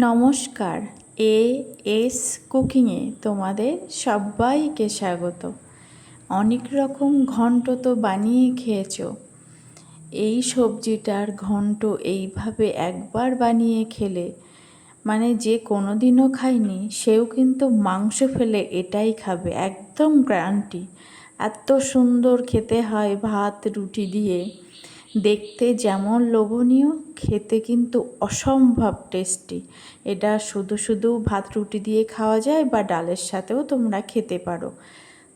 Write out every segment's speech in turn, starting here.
নমস্কার, A S কুকিংয়ে তোমাদের সবাইকে স্বাগত। অনেক রকম ঘন্ট তো বানিয়ে খেয়েছো। এই সবজিটার ঘন্ট এইভাবে একবার বানিয়ে খেলে মানে যে কোনো দিনও খায়নি সেও কিন্তু মাংস ফেলে এটাই খাবে, একদম গ্রান্টি এত সুন্দর খেতে হয় ভাত, রুটি দিয়ে। দেখতে যেমন লোভনীয়, খেতে কিন্তু অসম্ভব টেস্টি। এটা শুধু শুধু ভাত রুটি দিয়ে খাওয়া যায় বা ডালের সাথেও তোমরা খেতে পারো।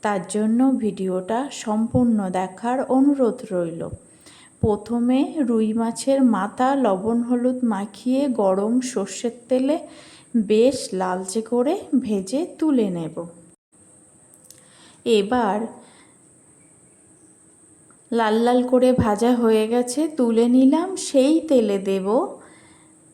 তার জন্য ভিডিওটা সম্পূর্ণ দেখার অনুরোধ রইল। প্রথমে রুই মাছের মাথা লবণ হলুদ মাখিয়ে গরম সর্ষের তেলে বেশ লালচে করে ভেজে তুলে নেব। এবার লাল লাল করে ভাজা হয়ে গেছে, তুলে নিলাম, সেই তেলে দেব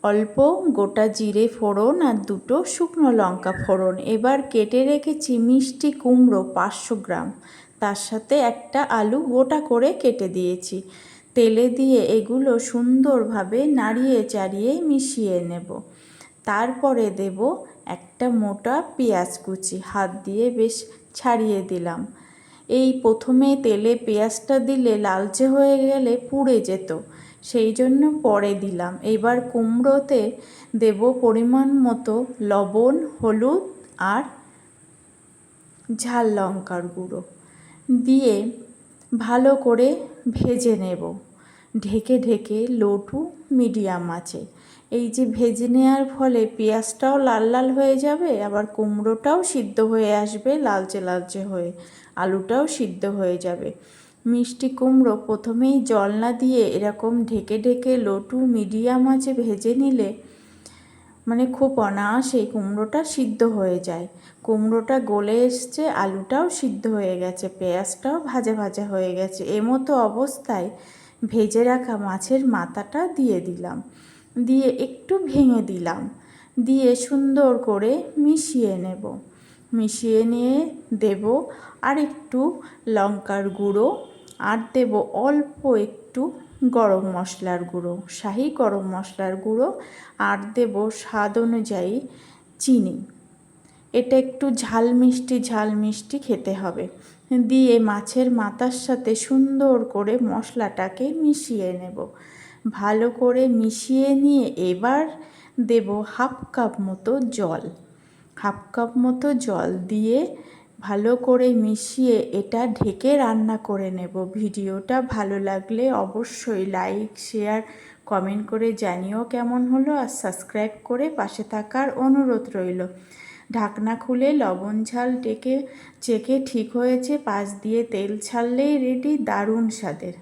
অল্প গোটা জিরে ফোড়ন আর দুটো শুকনো লঙ্কা ফোড়ন। এবার কেটে রেখেছি মিষ্টি কুমড়ো পাঁচশো গ্রাম। তার সাথে একটা আলু গোটা করে কেটে দিয়েছি। তেলে দিয়ে এগুলো সুন্দরভাবে নাড়িয়ে চাড়িয়ে মিশিয়ে নেব। তারপরে দেব একটা মোটা পেঁয়াজ কুচি। হাত দিয়ে বেশ ছাড়িয়ে দিলাম। এই প্রথমে তেলে পেঁয়াজটা দিলে লালচে হয়ে গেলে পুড়ে যেত। সেই জন্য পরে দিলাম। এবার কুমড়োতে দেব পরিমাণ মতো লবণ, হলুদ আর ঝাল লঙ্কার গুঁড়ো। দিয়ে ভালো করে ভেজে নেব। ঢেকে ঢেকে লো টু মিডিয়াম আছে। এই যে ভেজে নেওয়ার ফলে পেঁয়াজটাও লাল লাল হয়ে যাবে, আবার কুমড়োটাও সিদ্ধ হয়ে আসবে লালচে লালচে হয়ে, আলুটাও সিদ্ধ হয়ে যাবে। মিষ্টি কুমড়ো প্রথমেই জল না দিয়ে এরকম ঢেকে ঢেকে লো টু মিডিয়াম আছে ভেজে নিলে মানে খুব অনায়াসে কুমড়োটা সিদ্ধ হয়ে যায়। কুমড়োটা গলে এসছে, আলুটাও সিদ্ধ হয়ে গেছে, পেঁয়াজটাও ভাজা ভাজা হয়ে গেছে। এমতো অবস্থায় ভেজে রাখা মাছের মাথাটা দিয়ে দিলাম। দিয়ে একটু ভেঙে দিলাম। দিয়ে সুন্দর করে মিশিয়ে নেব। মিশিয়ে নিয়ে দেব আর একটু লঙ্কার গুঁড়ো আর দেব অল্প একটু গরম মশলার গুঁড়ো, শাহি গরম মশলার গুঁড়ো আর দেব স্বাদ অনুযায়ী চিনি। এটা একটু ঝাল মিষ্টি ঝাল মিষ্টি খেতে হবে। দিয়ে মাছের মাথার সাথে সুন্দর করে মশলাটাকে মিশিয়ে নেব। ভালো করে মিশিয়ে নিয়ে এবার দেব হাফ কাপ মতো জল। হাফ কাপ মতো জল দিয়ে ভালো করে মিশিয়ে এটা ঢেকে রান্না করে নেব। ভিডিওটা ভালো লাগলে অবশ্যই লাইক, শেয়ার, কমেন্ট করে জানিও কেমন হলো আর সাবস্ক্রাইব করে পাশে থাকার অনুরোধ রইল। ঢাকনা খুলে লবণ ঝাল টেকে চেকে ঠিক হয়েছে, পাশ দিয়ে তেল ছাড়লেই রেডি দারুণ স্বাদের।